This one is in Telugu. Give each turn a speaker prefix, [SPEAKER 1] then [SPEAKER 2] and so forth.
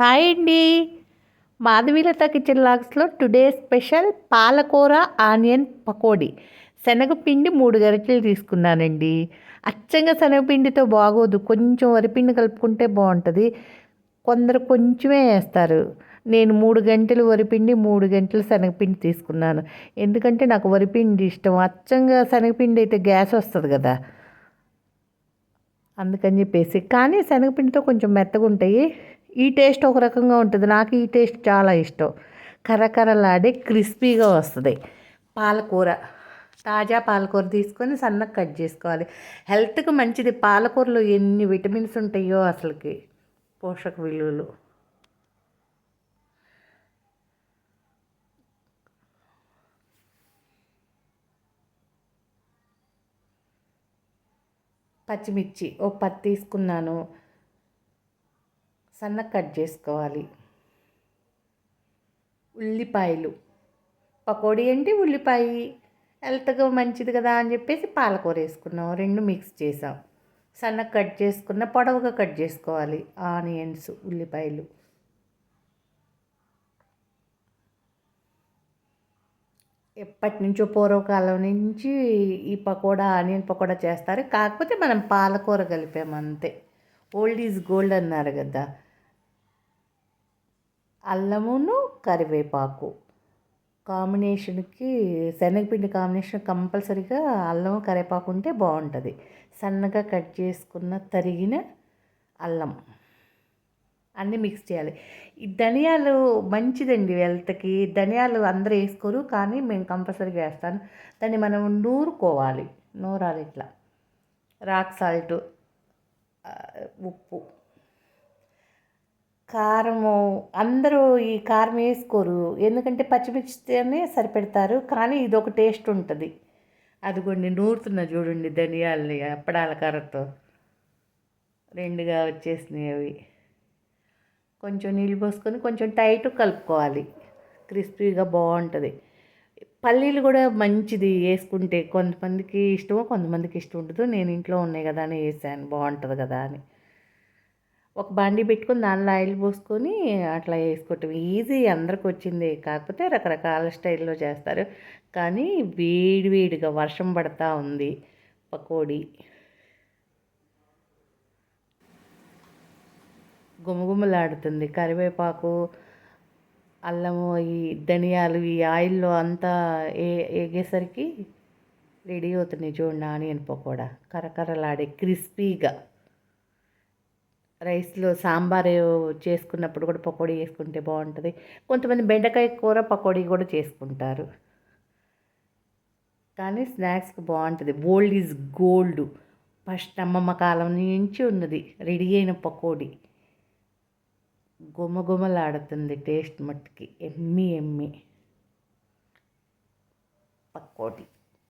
[SPEAKER 1] హాయ్ అండి. మాధవీలత కిచెన్ లాగ్స్లో టుడే స్పెషల్ పాలకూర ఆనియన్ పకోడీ. శనగపిండి మూడు గరిటెలు తీసుకున్నానండి. అచ్చంగా శనగపిండితో బాగోదు. కొంచెం వరిపిండి కలుపుకుంటే బాగుంటుంది. కొందరు కొంచెమే వేస్తారు. నేను మూడు గంటలు వరిపిండి మూడు గంటలు శనగపిండి తీసుకున్నాను. ఎందుకంటే నాకు వరిపిండి ఇష్టం. అచ్చంగా శనగపిండి అయితే గ్యాస్ వస్తుంది కదా. అందుకని చెప్పేసి. కానీ శనగపిండితో కొంచెం మెత్తగా ఉంటాయి ఈ టేస్ట్ ఒక రకంగా ఉంటుంది. నాకు ఈ టేస్ట్ చాలా ఇష్టం. కర్రకర్రలాడే క్రిస్పీగా వస్తుంది. పాలకూర. తాజా పాలకూర తీసుకొని సన్నగా కట్ చేసుకోవాలి. హెల్త్కి మంచిది. పాలకూరలో ఎన్ని విటమిన్స్ ఉంటాయో అసలుకి పోషక విలువలు. పచ్చిమిర్చి. ఓ పది తీసుకున్నాను. సన్న కట్ చేసుకోవాలి. ఉల్లిపాయలు. పకోడీ అంటే ఉల్లిపాయ. హెల్త్గా మంచిది కదా అని చెప్పేసి పాలకూర వేసుకున్నాం. రెండు మిక్స్ చేసాం. సన్న కట్ చేసుకున్న పొడవుగా కట్ చేసుకోవాలి. ఆనియన్స్ ఉల్లిపాయలు. ఎప్పటి నుంచో పూర్వకాలం నుంచి ఈ పకోడా ఆనియన్ పకోడా చేస్తారు. కాకపోతే మనం పాలకూర కలిపాము అంతే. ఓల్డ్ ఈజ్ గోల్డ్ అన్నారు కదా. అల్లమును కరివేపాకు. కాంబినేషన్కి శనగపిండి కాంబినేషన్ కంపల్సరీగా అల్లం కరివేపాకు ఉంటే బాగుంటుంది. సన్నగా కట్ చేసుకున్న తరిగిన అల్లం. అన్నీ మిక్స్ చేయాలి. ఈ ధనియాలు మంచిదండి హెల్త్కి. ధనియాలు అందరూ వేసుకోరు కానీ మేము కంపల్సరీగా వేస్తాను. దాన్ని మనం నూరుకోవాలి. నూరాలి ఇట్లా. రాక్ సాల్ట్ ఉప్పు. కారము అందరూ ఈ కారం వేసుకోరు. ఎందుకంటే పచ్చిమిర్చితోనే సరిపెడతారు. కానీ ఇది ఒక టేస్ట్ ఉంటుంది. అదిగోండి నూరుతున్న చూడండి ధనియాలని అప్పడాల కర్రతో రెండుగా వచ్చేసినాయి అవి. కొంచెం నీళ్ళు పోసుకొని కొంచెం టైట్ కలుపుకోవాలి. క్రిస్పీగా బాగుంటుంది. పల్లీలు కూడా మంచిది వేసుకుంటే కొంతమందికి ఇష్టమో కొంతమందికి ఇష్టం ఉండదు. నేను ఇంట్లో ఉన్నాయి కదా అని వేసాను. బాగుంటుంది కదా అని. ఒక బండి పెట్టుకొని దానిలో ఆయిల్ పోసుకొని అట్లా వేసుకోవటం ఈజీ అందరికి వచ్చింది. కాకపోతే రకరకాల స్టైల్లో చేస్తారు. కానీ వేడివేడిగా వర్షం పడతా ఉంది పకోడీ. గుమగుమలాడుతుంది. కరివేపాకు అల్లము ఈ ధనియాలు ఈ ఆయిల్లో అంతా ఏ ఏగేసరికి రెడీ అవుతున్నాయి చూడండి ఆనియన్ పకోడా. కరకరలాడే క్రిస్పీగా. రైస్లో సాంబార్ చేసుకున్నప్పుడు కూడా పకోడీ చేసుకుంటే బాగుంటుంది. కొంతమంది బెండకాయ కూర పకోడీ కూడా చేసుకుంటారు. కానీ స్నాక్స్కి బాగుంటుంది. Old is gold. ఫస్ట్ అమ్మమ్మ కాలం నుంచి ఉన్నది. రెడీ అయిన పకోడీ. గుమగుమలాడుతుంది టేస్ట్ మట్టుకి. ఎమ్మి ఎమ్మి. పకోడీ.